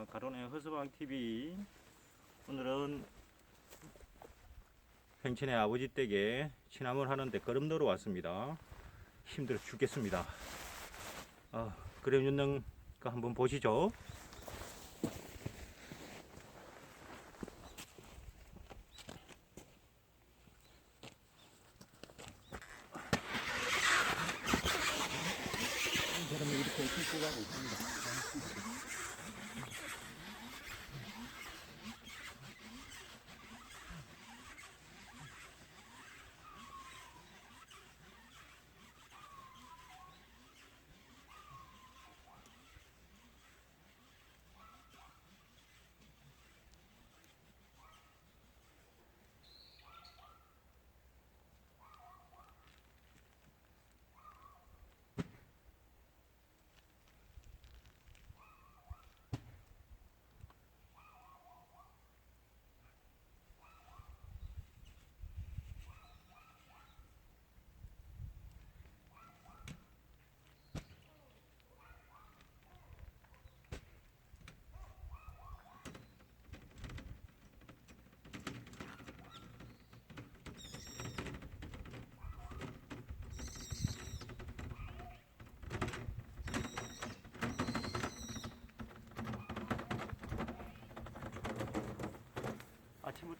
아, 가론의 허스방 TV 오늘은 팽친의 아버지 댁에 취남을 하는데 걸음도로 왔습니다. 힘들어 죽겠습니다. 아, 그럼 윤능가 한번 보시죠. 사람이 이렇게 싣고 가고 있습니다.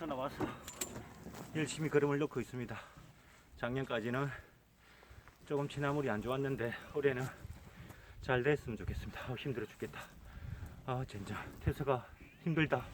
아침부터 나와서 열심히 걸음을 넣고 있습니다. 작년까지는 조금 취나물이 안 좋았는데 올해는 잘 됐으면 좋겠습니다. 아, 힘들어 죽겠다. 아 진짜 태서가 힘들다.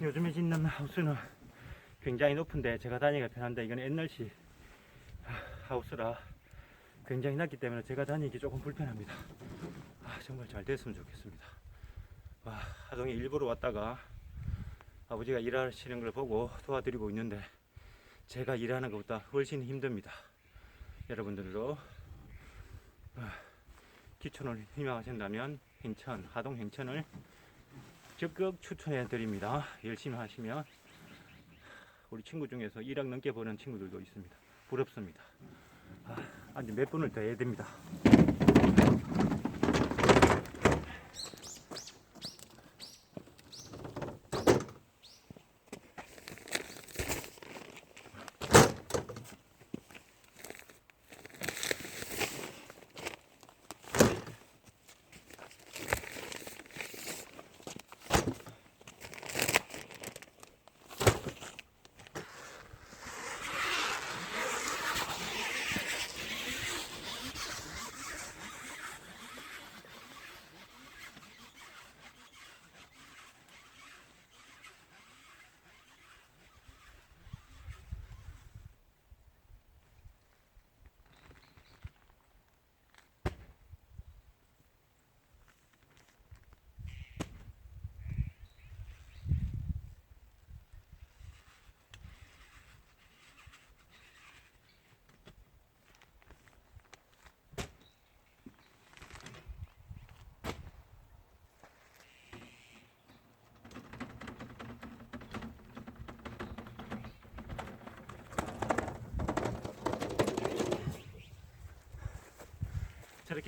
요즘에 짓는 하우스는 굉장히 높은데 제가 다니기가 편한데 이건 옛날식 하우스라 굉장히 낮기 때문에 제가 다니기 조금 불편합니다. 아, 정말 잘 됐으면 좋겠습니다. 와, 하동에 일부러 왔다가 아버지가 일하시는 걸 보고 도와드리고 있는데 제가 일하는 것보다 훨씬 힘듭니다. 여러분들도 아, 기촌을 희망하신다면 행천, 하동 행천을 적극 추천해 드립니다. 열심히 하시면 우리 친구 중에서 1억 넘게 버는 친구들도 있습니다. 부럽습니다. 아, 아직 몇 분을 더 해야 됩니다.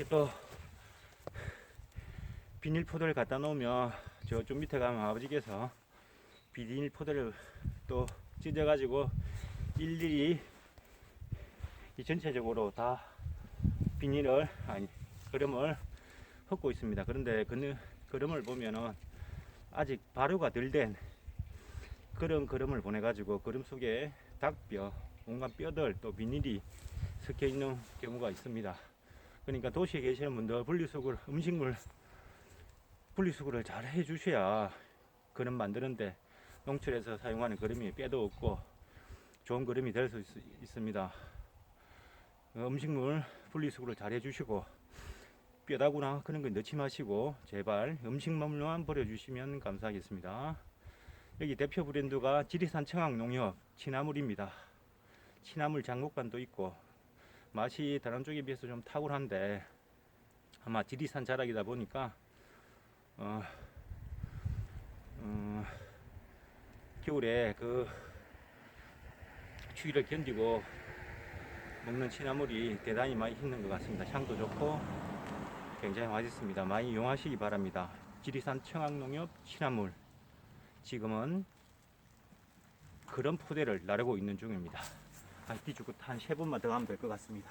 이렇게 또 비닐 포도를 갖다 놓으면 저좀 밑에 가면 아버지께서 비닐 포도를 또 찢어 가지고 일일이 이 전체적으로 다 비닐을 아니 그름을 헛고 있습니다. 그런데 그 그름을 보면은 아직 발효가 덜 된 그런 그름을 보내 가지고 그름 속에 닭뼈, 온갖 뼈들 또 비닐이 섞여 있는 경우가 있습니다. 그러니까 도시에 계시는 분들 분리수거를 음식물 분리수거를 잘 해주셔야 그름 만드는데 농촌에서 사용하는 그름이 뼈도 없고 좋은 그름이 될 수 있습니다. 어, 음식물 분리수거를 잘 해주시고 뼈다구나 그런 거 넣지 마시고 제발 음식물만 버려주시면 감사하겠습니다. 여기 대표 브랜드가 지리산 청학농협 친화물입니다. 친화물 장목반도 있고 맛이 다른 쪽에 비해서 좀 탁월한데 아마 지리산 자락이다 보니까 어, 어, 겨울에 그 추위를 견디고 먹는 친화물이 대단히 많이 있는 것 같습니다. 향도 좋고 굉장히 맛있습니다. 많이 이용하시기 바랍니다. 지리산 청학농협 친화물 지금은 그런 포대를 나르고 있는 중입니다. 아, 뒤죽고 한세 번만 더 하면 될 것 같습니다.